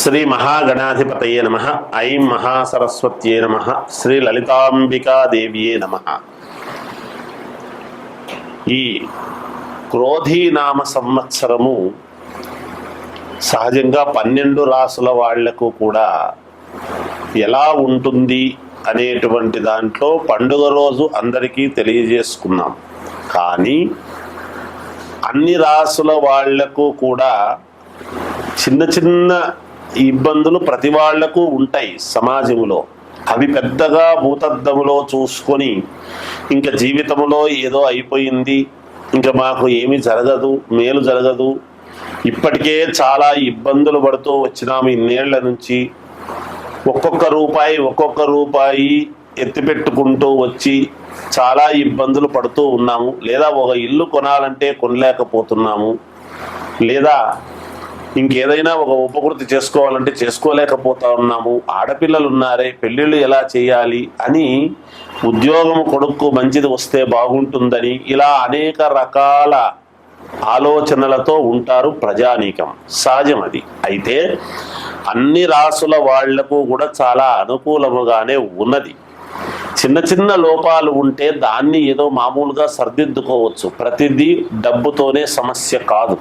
శ్రీ మహాగణాధిపతయే నమ ఐం మహాసరస్వత్యే నమ శ్రీ లలితాంబికాదేవ్యే నమ. ఈ క్రోధీనామ సంవత్సరము సహజంగా పన్నెండు రాసుల వాళ్ళకు కూడా ఎలా ఉంటుంది అనేటువంటి దాంట్లో పండుగ రోజు అందరికీ తెలియజేసుకున్నాం. కానీ అన్ని రాసుల వాళ్ళకు కూడా చిన్న చిన్న ఇబ్బందులు ప్రతి వాళ్ళకు ఉంటాయి సమాజంలో. అవి పెద్దగా భూతద్దములో చూసుకొని ఇంకా జీవితంలో ఏదో అయిపోయింది ఇంకా మాకు ఏమి జరగదు మేలు జరగదు. ఇప్పటికే చాలా ఇబ్బందులు పడుతూ వచ్చినాము ఇన్నేళ్ళ నుంచి. ఒక్కొక్క రూపాయి ఒక్కొక్క రూపాయి ఎత్తిపెట్టుకుంటూ వచ్చి చాలా ఇబ్బందులు పడుతూ ఉన్నాము. లేదా ఒక ఇల్లు కొనాలంటే కొనలేకపోతున్నాము. లేదా ఇంకేదైనా ఒక ఉపకృతి చేసుకోవాలంటే చేసుకోలేకపోతా ఉన్నాము. ఆడపిల్లలు ఉన్నారే పెళ్ళిళ్ళు ఎలా చేయాలి అని ఉద్యోగం కొడుకు మంచిది వస్తే బాగుంటుందని ఇలా అనేక రకాల ఆలోచనలతో ఉంటారు ప్రజానీకం. సహజం అది. అయితే అన్ని రాసుల వాళ్ళకు కూడా చాలా అనుకూలముగానే ఉన్నది. చిన్న చిన్న లోపాలు ఉంటే దాన్ని ఏదో మామూలుగా సర్దిద్దుకోవచ్చు. ప్రతిదీ డబ్బుతోనే సమస్య కాదు.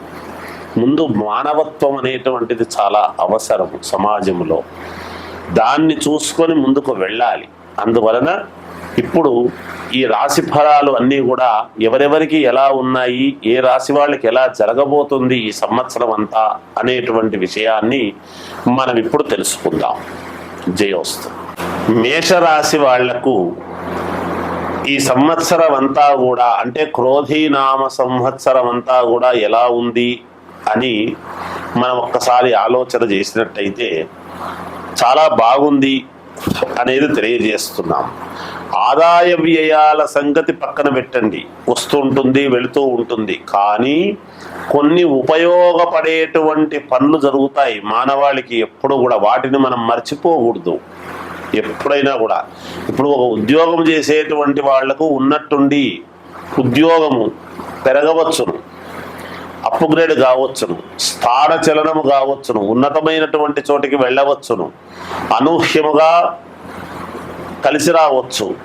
ముందు మానవత్వం అనేటువంటిది చాలా అవసరం సమాజంలో. దాన్ని చూసుకొని ముందుకు వెళ్ళాలి. అందువలన ఇప్పుడు ఈ రాశి ఫలాలు అన్నీ కూడా ఎవరెవరికి ఎలా ఉన్నాయి ఏ రాశి వాళ్ళకి ఎలా జరగబోతుంది ఈ సంవత్సరం అంతా అనేటువంటి విషయాన్ని మనం ఇప్పుడు తెలుసుకుందాం. జయోస్తు మేషరాశి వాళ్ళకు ఈ సంవత్సరం అంతా కూడా అంటే క్రోధీనామ సంవత్సరం అంతా కూడా ఎలా ఉంది అని మనం ఒక్కసారి ఆలోచన చేసినట్టయితే చాలా బాగుంది అనేది తెలియజేస్తున్నాం. ఆదాయ వ్యయాల సంగతి పక్కన పెట్టండి. వస్తుంటుంది వెళుతూ ఉంటుంది. కానీ కొన్ని ఉపయోగపడేటువంటి పనులు జరుగుతాయి. మానవాళికి ఎప్పుడు కూడా వాటిని మనం మర్చిపోకూడదు. ఎప్పుడైనా కూడా. ఇప్పుడు ఒక ఉద్యోగం చేసేటువంటి వాళ్ళకు ఉన్నట్టుండి ఉద్యోగము పెరగవచ్చును. అప్గ్రేడ్ కావచ్చును. స్థాన చలనము కావచ్చును. ఉన్నతమైనటువంటి చోటికి వెళ్ళవచ్చును. అనూహ్యముగా కలిసి రావచ్చు.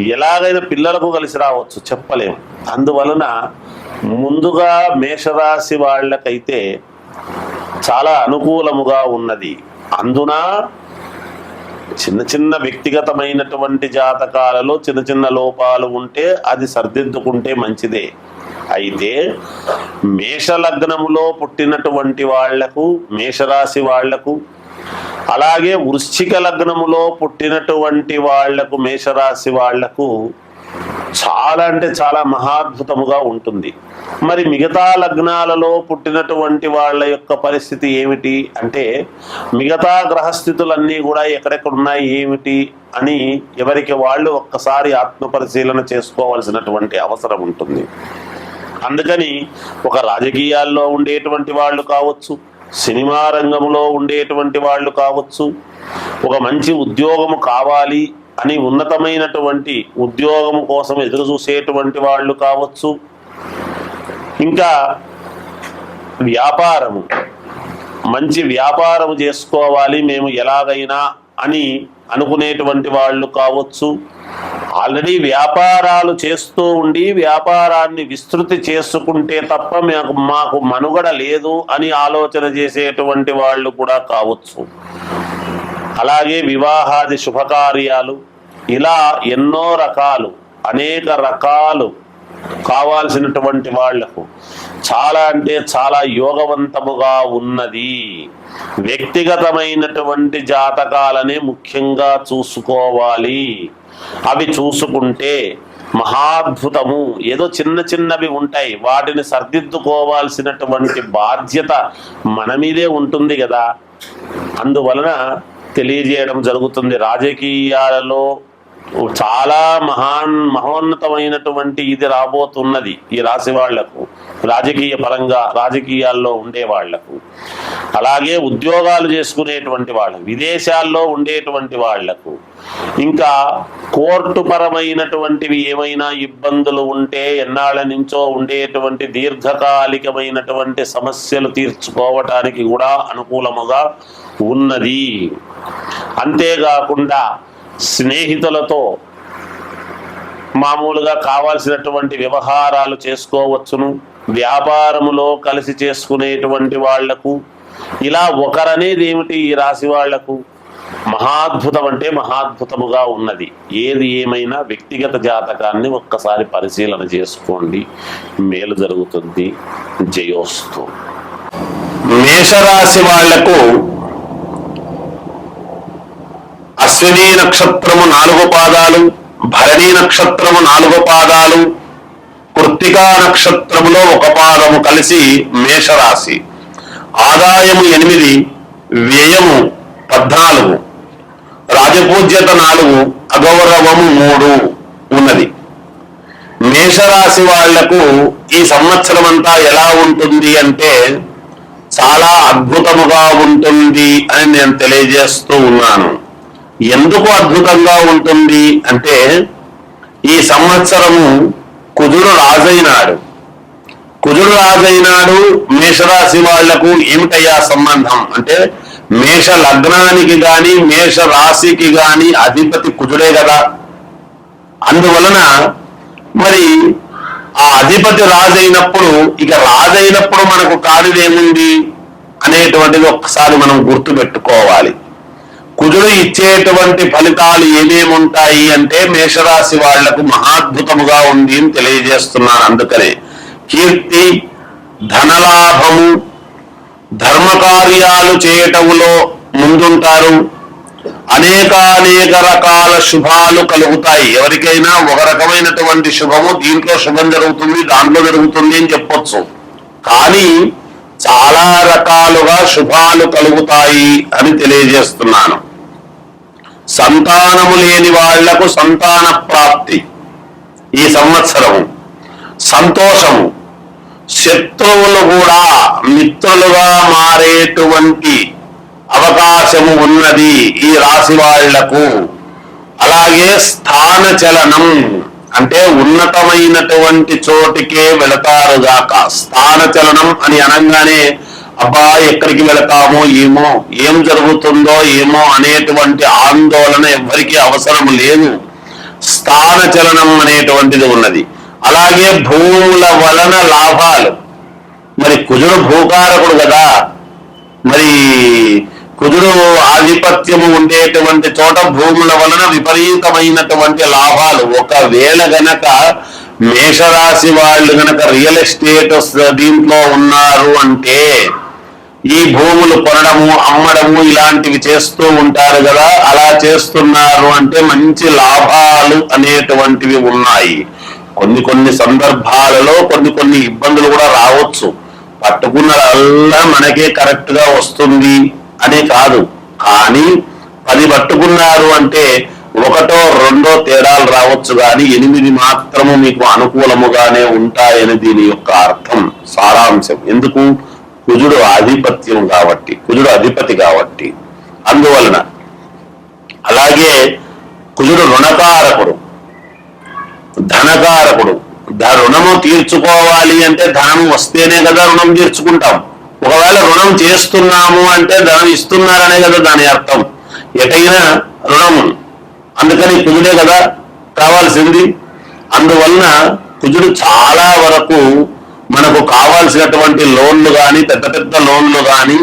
ఎలాగైనా పిల్లలకు కలిసి రావచ్చు. చెప్పలేము. అందువలన ముందుగా మేషరాశి వాళ్ళకైతే చాలా అనుకూలముగా ఉన్నది. అందున చిన్న చిన్న వ్యక్తిగతమైనటువంటి జాతకాలలో చిన్న చిన్న లోపాలు ఉంటే అది సర్దిద్దుకుంటే మంచిదే. అయితే మేషలగ్నములో పుట్టినటువంటి వాళ్ళకు మేషరాశి వాళ్ళకు అలాగే వృశ్చిక లగ్నములో పుట్టినటువంటి వాళ్ళకు మేషరాశి వాళ్ళకు చాలా అంటే చాలా మహాద్భుతముగా ఉంటుంది. మరి మిగతా లగ్నాలలో పుట్టినటువంటి వాళ్ళ యొక్క పరిస్థితి ఏమిటి? అంటే మిగతా గ్రహస్థితులన్నీ కూడా ఎక్కడెక్కడ ఉన్నాయి ఏమిటి అని ఎవరికి వాళ్ళు ఒక్కసారి ఆత్మపరిశీలన చేసుకోవాల్సినటువంటి అవసరం ఉంటుంది. అందుకని ఒక రాజకీయాల్లో ఉండేటువంటి వాళ్ళు కావచ్చు సినిమా రంగంలో ఉండేటువంటి వాళ్ళు కావచ్చు ఒక మంచి ఉద్యోగము కావాలి అని ఉన్నతమైనటువంటి ఉద్యోగం కోసం ఎదురు చూసేటువంటి వాళ్ళు కావచ్చు ఇంకా వ్యాపారము మంచి వ్యాపారం చేసుకోవాలి మేము ఎలాగైనా అని అనుకునేటువంటి వాళ్ళు కావచ్చు ఆల్రెడీ వ్యాపారాలు చేస్తూ ఉండి వ్యాపారాన్ని విస్తృతి చేసుకుంటే తప్ప మాకు మాకు మనుగడ లేదు అని ఆలోచన చేసేటువంటి వాళ్ళు కూడా కావచ్చు. అలాగే వివాహాది శుభకార్యాలు ఇలా ఎన్నో రకాలు అనేక రకాలు కావాల్సినటువంటి వాళ్ళకు చాలా అంటే చాలా యోగవంతముగా ఉన్నది. వ్యక్తిగతమైనటువంటి జాతకాలనే ముఖ్యంగా చూసుకోవాలి. అవి చూసుకుంటే మహాద్భుతము. ఏదో చిన్న చిన్నవి ఉంటాయి. వాటిని సర్దిద్దుకోవాల్సినటువంటి బాధ్యత మన మీదే ఉంటుంది కదా. అందువలన తెలియజేయడం జరుగుతుంది. రాజకీయాలలో చాలా మహాన్ మహోన్నతమైనటువంటి ఇది రాబోతున్నది ఈ రాశి వాళ్ళకు. రాజకీయ పరంగా రాజకీయాల్లో ఉండే వాళ్ళకు అలాగే ఉద్యోగాలు చేసుకునేటువంటి వాళ్ళకు విదేశాల్లో ఉండేటువంటి వాళ్ళకు ఇంకా కోర్టు పరమైనటువంటివి ఏమైనా ఇబ్బందులు ఉంటే ఎన్నాళ్ళ నుంచో ఉండేటువంటి దీర్ఘకాలికమైనటువంటి సమస్యలు తీర్చుకోవటానికి కూడా అనుకూలముగా ఉన్నది. అంతేకాకుండా స్నేహితులతో మామూలుగా కావాల్సినటువంటి వ్యవహారాలు చేసుకోవచ్చును. వ్యాపారములో కలిసి చేసుకునేటువంటి వాళ్ళకు ఇలా ఒకరనేది ఏమిటి ఈ రాశి వాళ్ళకు? మహాద్భుతం అంటే మహాద్భుతముగా ఉన్నది. ఏది ఏమైనా వ్యక్తిగత జాతకాన్ని ఒక్కసారి పరిశీలన చేసుకోండి. మేలు జరుగుతుంది. జయోస్తు. మేషరాశి వాళ్ళకు అశ్విని నక్షత్రము నాలుగు పాదాలు భరణి నక్షత్రము నాలుగు పాదాలు కృత్తికా నక్షత్రములో ఒక పాదము కలిసి మేషరాశి. ఆదాయము ఎనిమిది వ్యయము పద్నాలుగు రాజపూజ్యత నాలుగు అగౌరవము మూడు ఉన్నది. మేషరాశి వాళ్ళకు ఈ సంవత్సరం అంతా ఎలా ఉంటుంది అంటే చాలా అద్భుతముగా ఉంటుంది అని నేను తెలియజేస్తూ ఉన్నాను. ఎందుకు అద్భుతంగా ఉంటుంది అంటే ఈ సంవత్సరము కుజుడు రాజైనాడు. కుజుడు రాజైనాడు మేషరాశి వాళ్ళకు ఏమిటయ్యా సంబంధం? అంటే మేష లగ్నానికి గాని మేష రాశికి గాని అధిపతి కుజుడే కదా. అందువలన మరి ఆ అధిపతి రాజైనప్పుడు ఇక రాజైనప్పుడు మనకు కానిదేముంది అనేటువంటిది ఒక్కసారి మనం గుర్తు పెట్టుకోవాలి కుజుడు ఇచ్చేటువంటి ఫలితాలు ఏమేమి ఉంటాయి అంటే మేషరాశి వాళ్ళకు మహాద్భుతముగా ఉంది అని తెలియజేస్తున్నాను అందుకనే కీర్తి ధనలాభము ధర్మకార్యాలు చేయటములో ముందుంటారు. అనేకానేక రకాల శుభాలు కలుగుతాయి. ఎవరికైనా ఒక రకమైనటువంటి శుభము దీంట్లో శుభం జరుగుతుంది దాంట్లో జరుగుతుంది అని చెప్పొచ్చు. కానీ చాలా రకాలుగా శుభాలు కలుగుతాయి అని తెలియజేస్తున్నాను. సంతానము లేని వాళ్ళకు సంతాన ప్రాప్తి. ఈ సంవత్సరము సంతోషము. శత్రువులు కూడా మిత్రులుగా మారేటువంటి అవకాశము ఉన్నది ఈ రాశి వాళ్ళకు. అలాగే స్థాన చలనం అంటే ఉన్నతమైనటువంటి చోటికే వెళతారుగాక స్థాన చలనం అని అనగానే అబ్బా ఎక్కడికి వెళతామో ఏమో ఏం జరుగుతుందో ఏమో అనేటువంటి ఆందోళన ఎవరికీ అవసరం లేదు. స్థాన చలనం అనేటువంటిది ఉన్నది. అలాగే భూముల వలన లాభాలు. మరి కుజుడు భూకారకుడు కదా. మరి కుజుడు ఆధిపత్యము ఉండేటువంటి చోట భూముల వలన విపరీతమైనటువంటి లాభాలు. ఒకవేళ గనక మేషరాశి వాళ్ళు గనక రియల్ ఎస్టేట్ దీంట్లో ఉన్నారు అంటే ఈ భూములు కొనడము అమ్మడము ఇలాంటివి చేస్తూ ఉంటారు కదా అలా చేస్తున్నారు అంటే మంచి లాభాలు అనేటువంటివి ఉన్నాయి. కొన్ని కొన్ని సందర్భాలలో కొన్ని కొన్ని ఇబ్బందులు కూడా రావచ్చు. పట్టుకున్నదల్లా మనకే కరెక్ట్గా వస్తుంది అని కాదు. కానీ పది పట్టుకున్నారు అంటే ఒకటో రెండో తేడాలు రావచ్చు కానీ ఎనిమిది మాత్రము మీకు అనుకూలముగానే ఉంటాయని దీని యొక్క అర్థం సారాంశం. ఎందుకు? కుజుడు ఆధిపత్యం కాబట్టి కుజుడు అధిపతి కాబట్టి. అందువలన అలాగే కుజుడు రుణకారకుడు ధనకారకుడు. రుణము తీర్చుకోవాలి అంటే ధనం వస్తేనే కదా రుణం తీర్చుకుంటాం. ఒకవేళ రుణం చేస్తున్నాము అంటే ధనం ఇస్తున్నారనే కదా దాని అర్థం. ఎటైనా రుణము. అందుకని కుజుడే కదా కావాల్సింది. అందువలన కుజుడు చాలా వరకు మనకు కావాల్సినటువంటి లోన్లు కానీ పెద్ద పెద్ద లోన్లు కానీ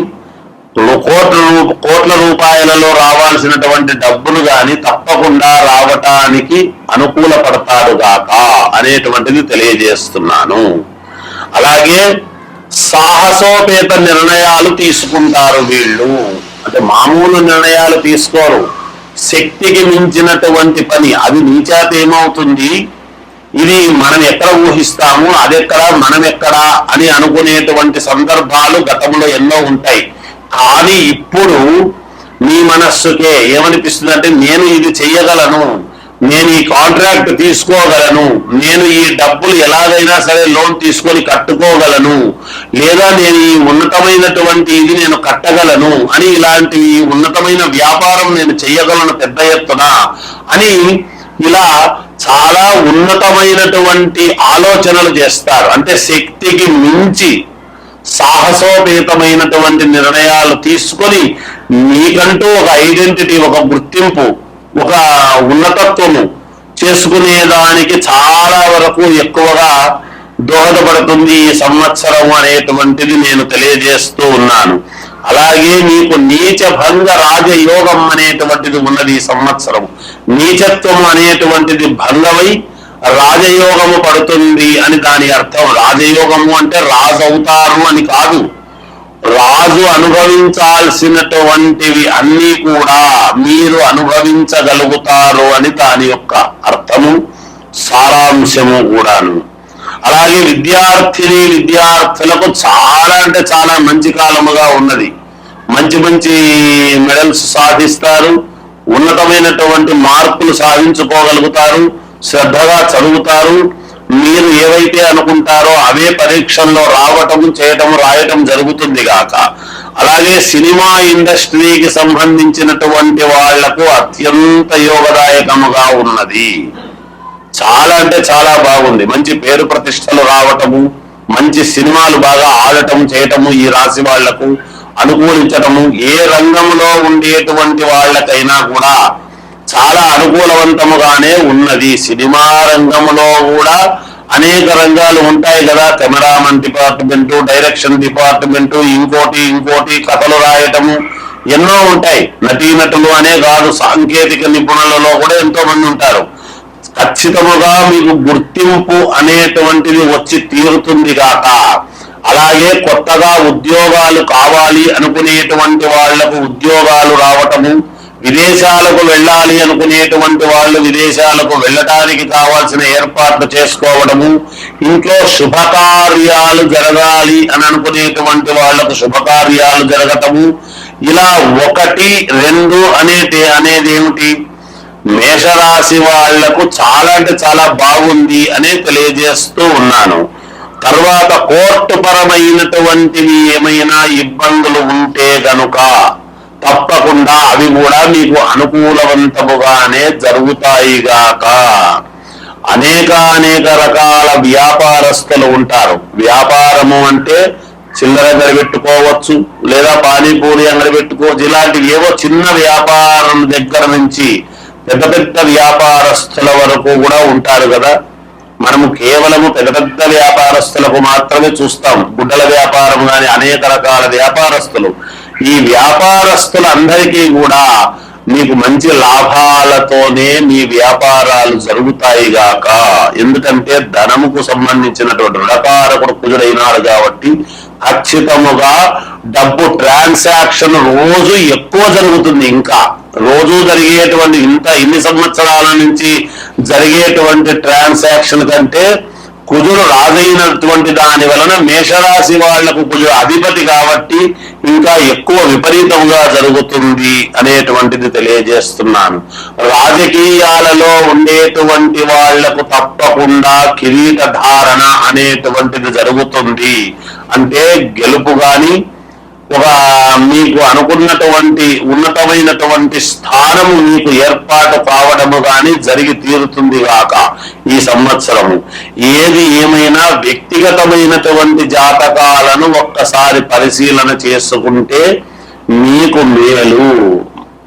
కోట్ల కోట్ల రూపాయలలో రావాల్సినటువంటి డబ్బులు కానీ తప్పకుండా రావటానికి అనుకూల పడతాడు గాక అనేటువంటిది తెలియజేస్తున్నాను. అలాగే సాహసోపేత నిర్ణయాలు తీసుకుంటారు వీళ్ళు. అంటే మామూలు నిర్ణయాలు తీసుకోరు. శక్తికి మించినటువంటి పని. అది నీచేత ఏమవుతుంది? ఇది మనం ఎక్కడ ఊహిస్తాము అదెక్కడ మనం ఎక్కడ అని అనుకునేటువంటి సందర్భాలు గతంలో ఎన్నో ఉంటాయి. కానీ ఇప్పుడు నీ మనస్సుకే ఏమనిపిస్తుంది అంటే నేను ఇది చెయ్యగలను నేను ఈ కాంట్రాక్ట్ తీసుకోగలను నేను ఈ డబ్బులు ఎలాగైనా సరే లోన్ తీసుకొని కట్టుకోగలను లేదా నేను ఈ ఉన్నతమైనటువంటి ఇది నేను కట్టగలను అని ఇలాంటి ఉన్నతమైన వ్యాపారం నేను చేయగలను పెద్ద ఎత్తున అని ఇలా చాలా ఉన్నతమైనటువంటి ఆలోచనలు చేస్తారు. అంటే శక్తికి మించి సాహసోపేతమైనటువంటి నిర్ణయాలు తీసుకొని మీకంటూ ఒక ఐడెంటిటీ ఒక గుర్తింపు ఒక ఉన్నతత్వము చేసుకునేదానికి చాలా వరకు ఎక్కువగా దోహదపడుతుంది ఈ సంవత్సరం అనేటువంటిది నేను తెలియజేస్తూ ఉన్నాను. అలాగే మీకు నీచ భంగ రాజయోగం అనేటువంటిది ఉన్నది ఈ సంవత్సరం. నీచత్వం అనేటువంటిది భంగమై రాజయోగము పడుతుంది అని దాని అర్థం. రాజయోగము అంటే రాజు అవుతారు అని కాదు. రాజు అనుభవించాల్సినటువంటివి అన్నీ కూడా మీరు అనుభవించగలుగుతారు అని దాని యొక్క అర్థము సారాంశము కూడాను. అలాగే విద్యార్థిని విద్యార్థులకు చాలా అంటే చాలా మంచి కాలముగా ఉన్నది. మంచి మంచి మెడల్స్ సాధిస్తారు. ఉన్నతమైనటువంటి మార్కులు సాధించుకోగలుగుతారు. శ్రద్ధగా చదువుతారు. మీరు ఏవైతే అనుకుంటారో అవే పరీక్షల్లో రావటం చేయటం రాయటం జరుగుతుంది గాక. అలాగే సినిమా ఇండస్ట్రీకి సంబంధించినటువంటి వాళ్ళకు అత్యంత యోగదాయకముగా ఉన్నది. చాలా అంటే చాలా బాగుంది. మంచి పేరు ప్రతిష్టలు రావటము మంచి సినిమాలు బాగా ఆడటం చేయటము ఈ రాశి వాళ్ళకు అనుకూలించటము ఏ రంగంలో ఉండేటువంటి వాళ్ళకైనా కూడా చాలా అనుకూలవంతముగానే ఉన్నది. సినిమా రంగంలో కూడా అనేక రంగాలు ఉంటాయి కదా. కెమెరామన్ డిపార్ట్మెంట్ డైరెక్షన్ డిపార్ట్మెంట్ ఇంకోటి ఇంకోటి కథలు రాయటము ఎన్నో ఉంటాయి. నటీనటులు అనే కాదు సాంకేతిక నిపుణులలో కూడా ఎంతో మంది ఉంటారు. ఖచ్చితముగా మీకు గుర్తింపు అనేటువంటిది వచ్చి తీరుతుంది కాక అలాగే కొత్తగా ఉద్యోగాలు కావాలి అనుకునేటువంటి వాళ్ళకు ఉద్యోగాలు రావటము విదేశాలకు వెళ్ళాలి అనుకునేటువంటి వాళ్ళు విదేశాలకు వెళ్ళటానికి కావాల్సిన ఏర్పాట్లు చేసుకోవడము ఇంట్లో శుభకార్యాలు జరగాలి అని అనుకునేటువంటి వాళ్ళకు శుభకార్యాలు జరగటము ఇలా ఒకటి రెండు అనేటి అనేది ఏమిటి మేషరాశి వాళ్ళకు చాలా అంటే చాలా బాగుంది అనే తెలియజేస్తూ ఉన్నాను. తర్వాత కోర్టు పరమైనటువంటివి ఏమైనా ఇబ్బందులు ఉంటే గనుక తప్పకుండా అవి కూడా మీకు అనుకూలవంతముగానే జరుగుతాయి గాక. అనేక అనేక రకాల వ్యాపారస్తులు ఉంటారు. వ్యాపారము అంటే చిల్లర అంగడి పెట్టుకోవచ్చు లేదా పానీపూరి అంగడి పెట్టుకోవచ్చు ఇలాంటివి ఏవో చిన్న వ్యాపారం దగ్గర నుంచి పెద్ద పెద్ద వ్యాపారస్తుల వరకు కూడా ఉంటారు కదా. మనము కేవలము పెద్ద పెద్ద వ్యాపారస్తులకు మాత్రమే చూస్తాం. గుడ్డల వ్యాపారం కానీ అనేక రకాల వ్యాపారస్తులు. ఈ వ్యాపారస్తులందరికీ కూడా మీకు మంచి లాభాలతోనే మీ వ్యాపారాలు జరుగుతాయి గాక. ఎందుకంటే ధనముకు సంబంధించినటువంటి రుణకారకుడు కుజుడైనాడు కాబట్టి ఖచ్చితముగా డబ్బు ట్రాన్సాక్షన్ రోజు ఎక్కువ జరుగుతుంది ఇంకా. రోజు జరిగేటువంటి ఇంత ఇన్ని సంవత్సరాల నుంచి జరిగేటువంటి ట్రాన్సాక్షన్ కంటే కుజుడు రాజైనటువంటి దాని వలన మేషరాశి వాళ్ళకు కుజుడు అధిపతి కాబట్టి ఇంకా ఎక్కువ విపరీతంగా జరుగుతుంది అనేటువంటిది తెలియజేస్తున్నాను. రాజకీయాలలో ఉండేటువంటి వాళ్ళకు తప్పకుండా కిరీట ధారణ అనేటువంటిది జరుగుతుంది. అంటే గెలుపు గాని ఒక మీకు అనుకున్నటువంటి ఉన్నతమైనటువంటి స్థానము మీకు ఏర్పాటు కావడము కానీ జరిగి తీరుతుంది గాక ఈ సంవత్సరము. ఏది ఏమైనా వ్యక్తిగతమైనటువంటి జాతకాలను ఒక్కసారి పరిశీలన చేసుకుంటే మీకు మేలు.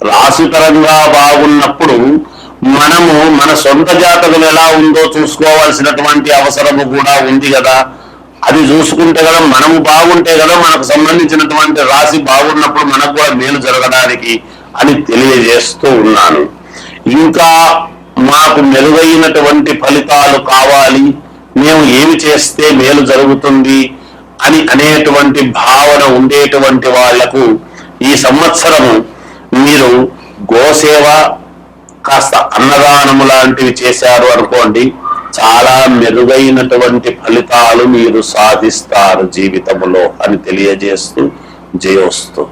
రాశిపరంగా బాగున్నప్పుడు మనము మన సొంత జాతకం ఎలా ఉందో చూసుకోవాల్సినటువంటి అవసరము కూడా ఉంది కదా. అది చూసుకుంటే కదా మనము బాగుంటే కదా మనకు సంబంధించినటువంటి రాశి బాగున్నప్పుడు మనకు కూడా మేలు జరగడానికి అని తెలియజేస్తూ ఉన్నాను. ఇంకా మాకు మెరుగైనటువంటి ఫలితాలు కావాలి. మేము ఏమి చేస్తే మేలు జరుగుతుంది అని అనేటువంటి భావన ఉండేటువంటి వాళ్ళకు ఈ సంవత్సరము మీరు గోసేవ కాస్త అన్నదానము లాంటివి చేశారు అనుకోండి. చాలా మెరుగైనటువంటి ఫలితాలు మీరు సాధిస్తారు జీవితంలో అని తెలియజేస్తూ జయోస్తు.